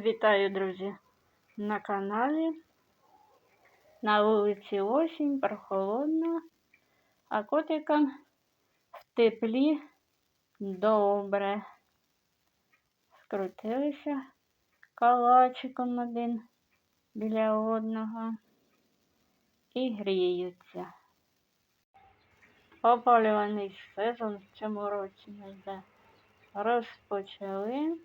Вітаю, друзі, на каналі. На вулиці осінь, прохолодно, а котикам в теплі добре. Скрутилися калачиком один біля одного і гріються. Опалюваний сезон в цьому році ми вже розпочали.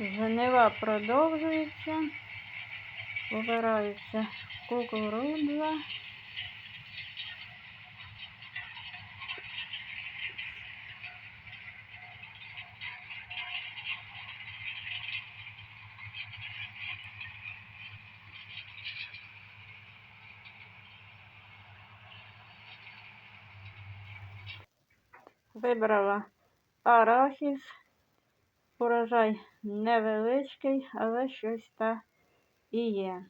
Жнива продовжується. Вибирається кукурудза. Вибрала арахіс. Урожай невеличкий, але щось та і є.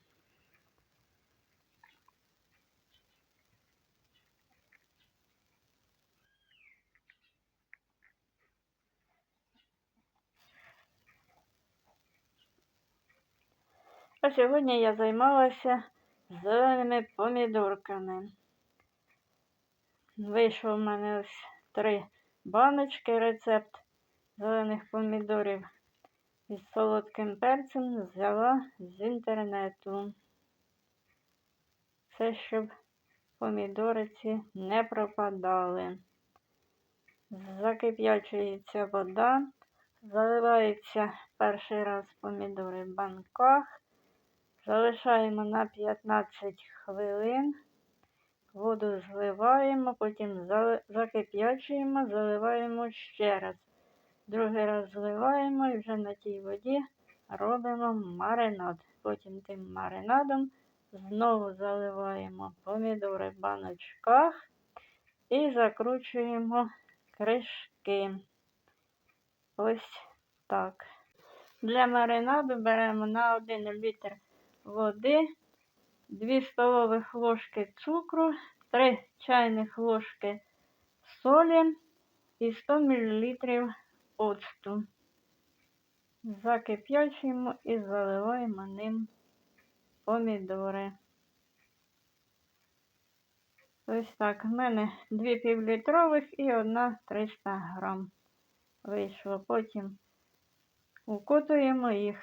А сьогодні я займалася зеленими помідорками. Вийшов у мене ось три баночки рецепт зелених помідорів із солодким перцем взяла з інтернету. Це щоб помідориці не пропадали. Закип'ячується вода, заливається перший раз помідори в банках, залишаємо на 15 хвилин, воду зливаємо, потім закип'ячуємо, заливаємо ще раз. Другий раз зливаємо і вже на тій воді робимо маринад. Потім тим маринадом знову заливаємо помідори в баночках і закручуємо кришки. Ось так. Для маринаду беремо на 1 літр води, 2 столових ложки цукру, 3 чайних ложки солі і 100 мл оцту. Закип'ячуємо і заливаємо ним помідори. Ось так. У мене дві півлітрових і одна 300 грам вийшло. Потім укутуємо їх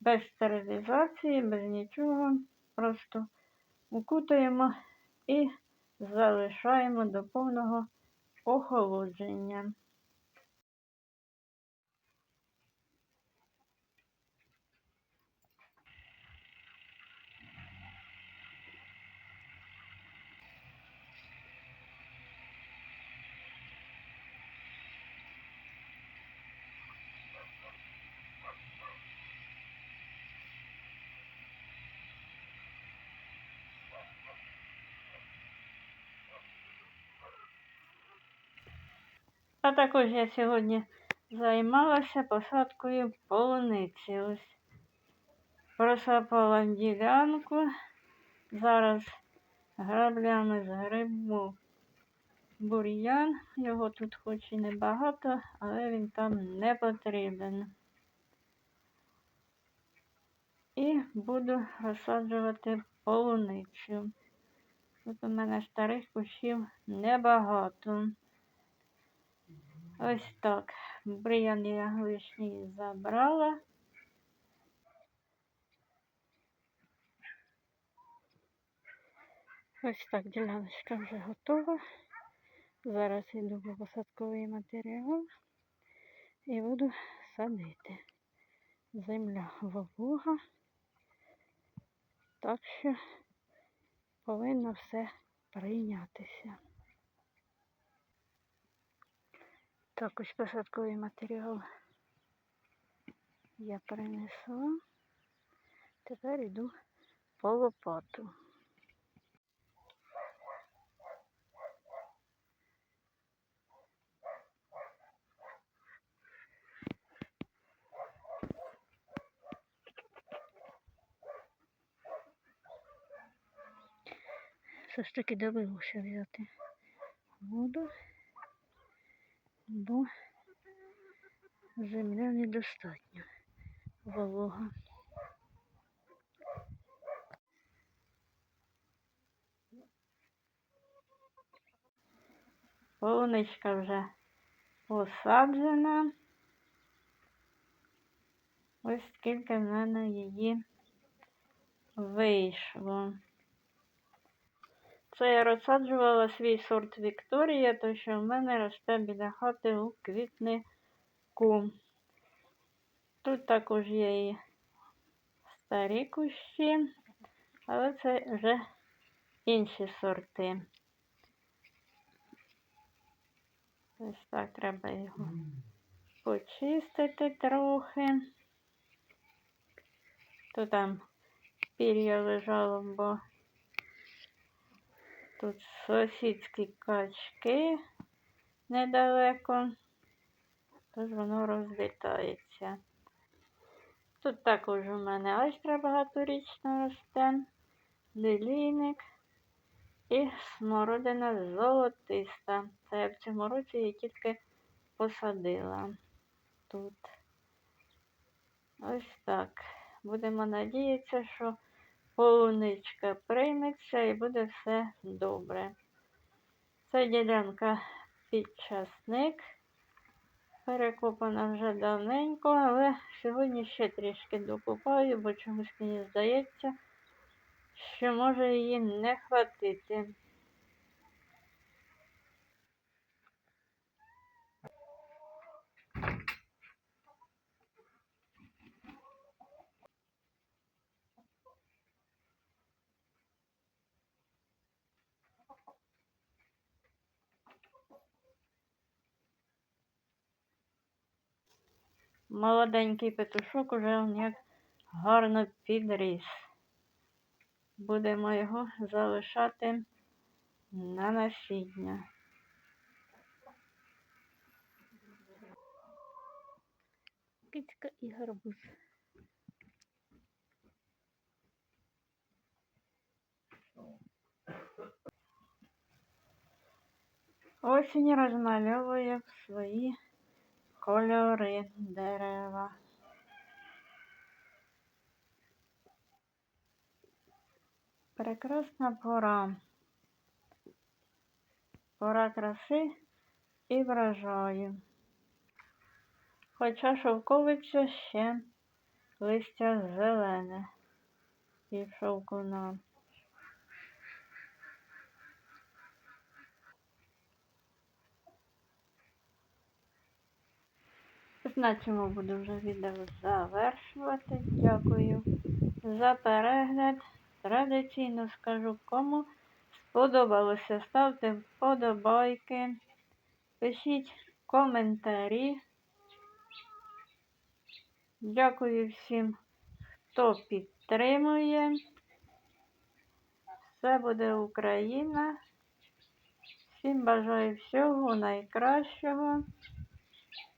без стерилізації, без нічого. Просто укутуємо і залишаємо до повного охолодження. А також я сьогодні займалася посадкою полуниці. Просапала ділянку. Зараз граблями згребу бур'ян. Його тут хоч і небагато, але він там не потрібен. І буду розсаджувати полуницю. Тут у мене старих кущів небагато. Ось так. Бриян я лишній забрала. Ось так діляночка вже готова. Зараз йду по посадковий матеріал і буду садити. Земля волога, так що повинно все прийнятися. Також посадковий матеріал я принесла. Тепер йду по лопату. Все ж таки довелося взяти воду, бо земля недостатньо волога. Полуничка вже посаджена. Ось скільки в мене її вийшло. Це я розсаджувала свій сорт Вікторія, то що в мене росте біля хати у квітнику. Тут також є і старі кущі, але це вже інші сорти. Ось так треба його почистити трохи. То там пір'я лежало, бо тут сусідські качки недалеко, тож воно розлітається. Тут також у мене айстра багаторічна росте, лілійник і смородина золотиста. Це я в цьому році її тільки посадила тут. Ось так. Будемо надіятися, що полуничка прийметься і буде все добре. Це ділянка під часник. Перекопана вже давненько, але сьогодні ще трішки докупаю, бо чомусь мені здається, що може її не хватити. Молоденький петушок уже як гарно підріс. Будемо його залишати на насіння. Кицька і гарбуз. Осінь розмальовує в свої кольори дерева. Прекрасна пора. Пора краси і врожаю. Хоча шовковиця ще листя зелене і шовкуна. На цьому буду вже відео завершувати. Дякую за перегляд. Традиційно скажу, кому сподобалося. Ставте вподобайки, пишіть коментарі. Дякую всім, хто підтримує. Все буде Україна. Всім бажаю всього найкращого